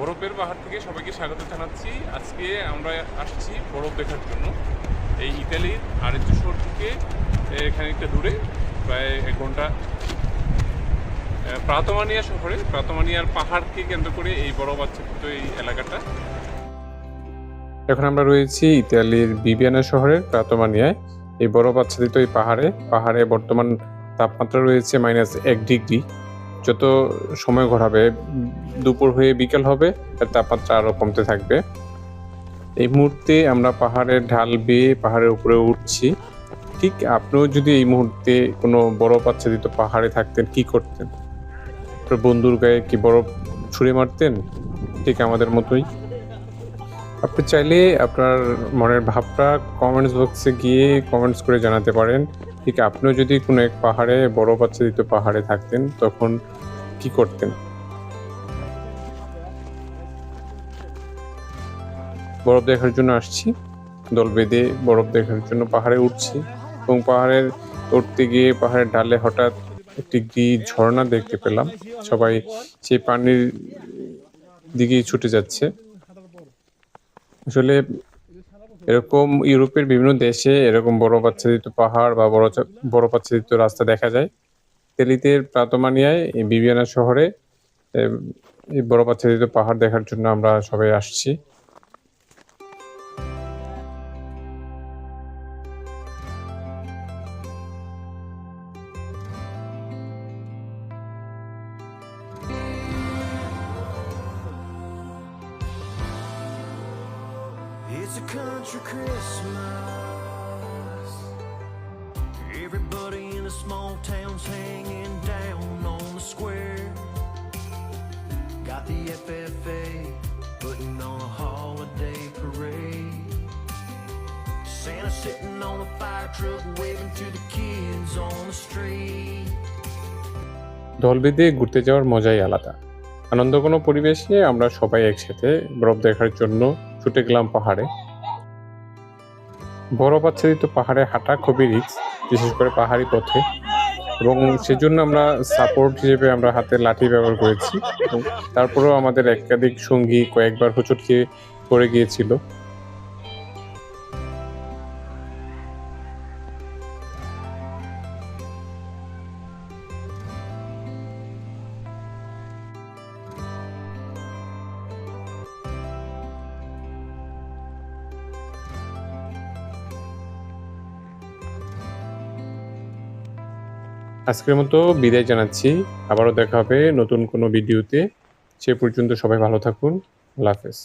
বরফের পাহাড় থেকে সবাইকে স্বাগত জানাচ্ছি। আজকে আমরা আসছি বরফ দেখার জন্য। এই ইতালির আরেকটু শহর থেকে এখানে একটা দূরে, প্রায় এক ঘণ্টা। প্রাতমানিয়া শহরে, প্রাতমানিয়ার পাহাড়কে কেন্দ্র করে এই বরফ আচ্ছাদিত এই এলাকাটা। এখন আমরা রয়েছি ইতালির বিবিয়ানা শহরের প্রাতমানিয়ায়। এই বরফ আচ্ছাদিত এই পাহাড়ে পাহাড়ে বর্তমান তাপমাত্রা রয়েছে মাইনাস এক ডিগ্রি যত সময় ঘোরাবে, দুপুর হয়ে বিকেল হবে, এর তাপমাত্রা আরও কমতে থাকবে। এই মুহূর্তে আমরা পাহাড়ের ঢাল বেয়ে পাহাড়ের উপরে উঠছি। ঠিক আপনিও যদি এই মুহূর্তে কোনো বরফ আচ্ছাদিত পাহাড়ে থাকতেন, কি করতেন? বন্ধুর গায়ে কি বরফ ছুঁড়ে মারতেন? ঠিক আমাদের মতোই। আপনি চাইলে আপনার মনের ভাবটা কমেন্টস বক্সে গিয়ে কমেন্টস করে জানাতে পারেন। ঠিক, আপনিও যদি কোনো এক পাহাড়ে বরফ আচ্ছাদিত পাহাড়ে থাকতেন, তখন কি করতেন? বরফ দেখার জন্য আসছি। দল বেঁধে বরফ দেখার জন্য পাহাড়ে উঠছি এবং পাহাড়ের উঠতে গিয়ে পাহাড়ের ডালে হঠাৎ একটি গি ঝর্ণা দেখতে পেলাম। সবাই সেই পানির দিকেই ছুটে যাচ্ছে। আসলে এরকম ইউরোপের বিভিন্ন দেশে এরকম বড় বাচ্চাদিত পাহাড় বা বড় বড় বাচ্চাদিত রাস্তা দেখা যায়। তেলিতের প্রাতমানিয়ায় বিবিয়ানা শহরে বড় আচ্ছাদিত পাহাড় দেখার জন্য আমরা সবাই আসছি। It's a country Christmas. Everybody in the small towns hanging down on the square. Got the FFA putting on a holiday parade. Santa sitting on a fire truck waving to the kids on the street. দল বেঁধে ঘুরতে যাওয়ার মজাই আলাদা আনন্দ কোনো পরিবেশে আমরা সবাই একসাথে বরফ দেখার জন্য ছুটে গেলাম পাহাড়ে। বরফ আচ্ছাদিত পাহাড়ে হাঁটা খুবই রিক্স বিশেষ করে পাহাড়ি পথে। এবং সেজন্য আমরা সাপোর্ট হিসেবে আমরা হাতে লাঠি ব্যবহার করেছি। তারপরেও আমাদের একাধিক সঙ্গী কয়েকবার হোঁচট খেয়ে পড়ে গিয়েছিল। আজকের মতো বিদায় জানাচ্ছি। আবারও দেখা হবে নতুন কোনো ভিডিওতে। সে পর্যন্ত সবাই ভালো থাকুন। আল্লাহ হাফেজ।